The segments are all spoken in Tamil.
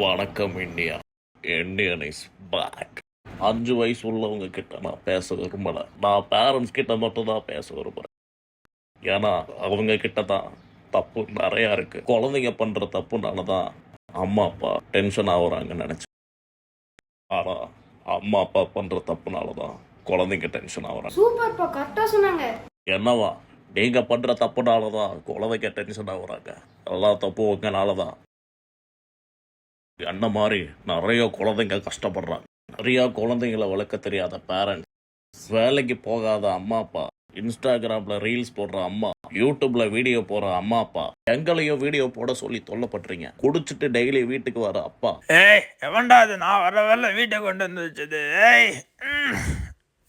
வணக்கம் இந்தியா. இந்தியன் இஸ் பேக் அஞ்சு வயசு உள்ளவங்க கிட்ட நான் பேச விரும்பல. நான் பேரண்ட்ஸ் கிட்ட மட்டும் தான் பேச விரும்புறேன். ஏன்னா அவங்க கிட்ட தான் தப்பு நிறையா இருக்கு. குழந்தைங்க பண்ற தப்புனால தான் அம்மா அப்பா டென்ஷன் ஆகுறாங்கன்னு நினைச்சேன். ஆனா அம்மா அப்பா பண்ற தப்புனால தான் குழந்தைங்க டென்ஷன் ஆகுறாங்க. சூப்பர்ப்பா கரெக்டாக சொன்னாங்க. என்னவா? நீங்க பண்ற தப்புனால தான் குழந்தைங்க டென்ஷன் ஆகுறாங்க. எல்லா தப்பும் உங்களால தான். என்ன மாதிரி நிறைய குழந்தைங்க கஷ்டப்படுறாங்க. நிறைய குழந்தைங்களை வளர்க்க தெரியாத பேரண்ட்ஸ் வேலைக்கு போகாத அம்மா அப்பா. இன்ஸ்டாகிராம்ல ரீல்ஸ் போடுற அம்மா. யூடியூப்ல வீடியோ போடுற அம்மா அப்பா. எங்களையும் வீடியோ போட சொல்லி தொல்லப்படுறீங்க குடிச்சிட்டு டெய்லி வீட்டுக்கு வர அப்பா. ஏய் எவன்டா அது நான் வர வரல வீட்டை கொண்டு வந்து வச்சது. ஏய் ம்.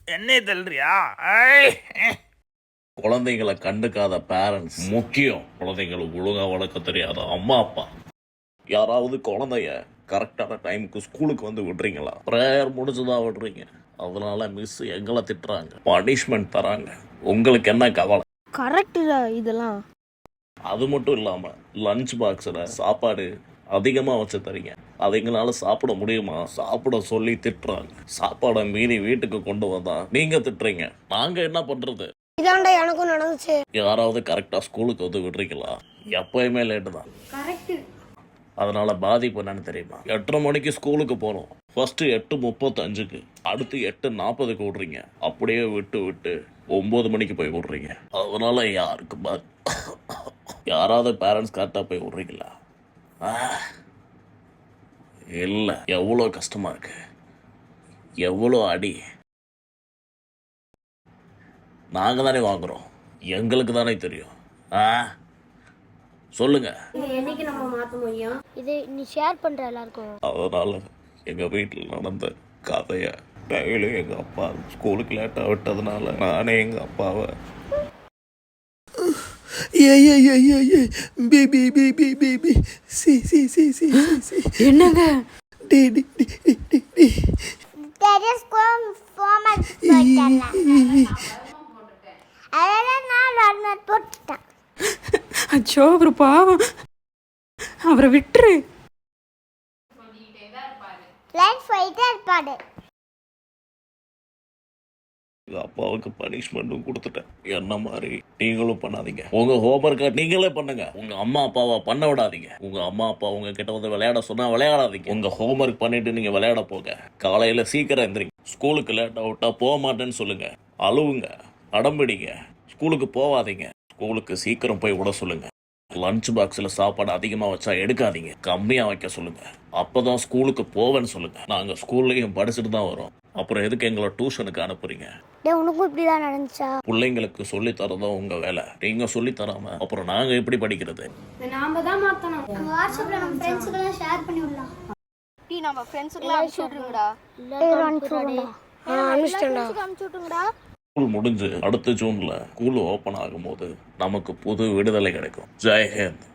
என்னைய தள்ளுறியா? ஏய் குழந்தைங்களை கண்டுக்காத பேரண்ட்ஸ் முக்கியம் குழந்தைங்களை ஒழுங்கா வளர்க்க தெரியாத அம்மா அப்பா. யாராவது குழந்தைய கரெக்டான டைமுக்கு ஸ்கூலுக்கு வந்து விடுறீங்களா? ப்ரேயர் முடிச்சுதான் விடுறீங்க. அதனால மிஸ் எங்களை திட்டுறாங்க. பனிஷ்மெண்ட் தராங்க. உங்களுக்கு என்ன கவலை? கரெக்டுடா இதெல்லாம். அது மட்டும் இல்லாம லஞ்ச் பாக்ஸில் சாப்பாடு அதிகமாக வச்சு தரீங்க. அது எங்களால சாப்பிட முடியுமா? சாப்பிட சொல்லி திட்டுறாங்க. சாப்பாடை மீறி வீட்டுக்கு கொண்டு வந்தா நீங்க திட்டுறீங்க. நாங்க என்ன பண்றது? இதாண்டா எனக்கும் நடந்துச்சு. யாராவது கரெக்டா ஸ்கூலுக்கு வந்து விடுறீங்களா? எப்பயுமே லேட்டு தான். கரெக்டு அதனால் பாதிப்பு என்னன்னு தெரியுமா? எட்டரை மணிக்கு ஸ்கூலுக்கு போகணும் ஃபஸ்ட்டு எட்டு முப்பத்தஞ்சுக்கு அடுத்து எட்டு நாற்பதுக்கு விடுறீங்க. அப்படியே விட்டு விட்டு ஒம்பது மணிக்கு போய் விடுறீங்க. அதனால் யாருக்கு பா யாராவது பேரண்ட்ஸ் கரெக்டாக போய் விட்றீங்களா? இல்லை. எவ்வளோ கஷ்டமாக இருக்கு. எவ்வளோ அடி. நாங்கள் தானே வாங்குறோம். எங்களுக்கு தானே தெரியும். ஆ? சொல்லுங்க. இது என்னைக்கு நம்ம மாற்ற முடியும் இது நீ ஷேர் பண்ற எல்லாருக்கும். அதனால எங்க வீட்டில் நடந்த கதைய டெய்லி எங்க அப்பா ஸ்கூலுக்கு லேட்டாக விட்டதுனால நானே எங்க அப்பாவை Yeah, yeah, yeah, yeah, yeah. Baby, அச்சோ அவர் பாவம். அவரை விட்டுரு. லைட் அப்பாவுக்கு பனிஷ்மெண்ட்டும் கொடுத்துட்டேன். என்ன மாதிரி? நீங்களும் பண்ணாதீங்க. உங்க ஹோம்ஒர்க்கை நீங்களே பண்ணுங்க. உங்க அம்மா அப்பாவை பண்ண விடாதீங்க. உங்க அம்மா அப்பா உங்க கிட்ட வந்து விளையாட சொன்னா விளையாடாதீங்க. உங்க ஹோம்ஒர்க் பண்ணிட்டு நீங்க விளையாட போங்க. காலையில சீக்கிரம் எந்திரிங்க. ஸ்கூலுக்கு லேட்டா விட்டா போக மாட்டேன்னு சொல்லுங்க. அழுவுங்க. அடம்பிடிங்க. ஸ்கூலுக்கு போவாதீங்க. ஸ்கூலுக்கு சீக்கிரம் போய் விட சொல்லுங்க. லஞ்ச் பாக்ஸில் சாப்பாடு அதிகமாக வச்சா எடுக்காதீங்க. கம்மியாக வைக்க சொல்லுங்க. அப்பதான் ஸ்கூலுக்கு போவேன்னு சொல்லுங்க. நாங்கள் ஸ்கூல்லையும் படிச்சுட்டு தான் வரோம். அப்புறம் எதுக்கு எங்களை டியூஷனுக்கு அனுப்புறீங்க? டே உனக்கும் இப்படி தான் நடந்துச்சா? பிள்ளைங்களுக்கு சொல்லி தரதும் உங்க வேலை. நீங்க சொல்லி தராம அப்புறம் நாங்க எப்படி படிக்கிறது? இதை நாம தான் நம்ம வாட்ஸ்அப்ல நம்ம ஃப்ரெண்ட்ஸுக்கெல்லாம் ஷேர் பண்ணி விடலாம். டீ நம்ம ஃப்ரெண்ட்ஸுக்குலாம் அனுப்பிச்சு விட்ருங்கடா அனுப்பிச்சிட்டேன்டா. அனுப்பிச்சு விட்ருங்கடா ஸ்கூல் முடிஞ்சு அடுத்த ஜூன்ல ஸ்கூல் ஓப்பன் ஆகும்போது நமக்கு புது விடுதலை கிடைக்கும். ஜெய் ஹிந்த்.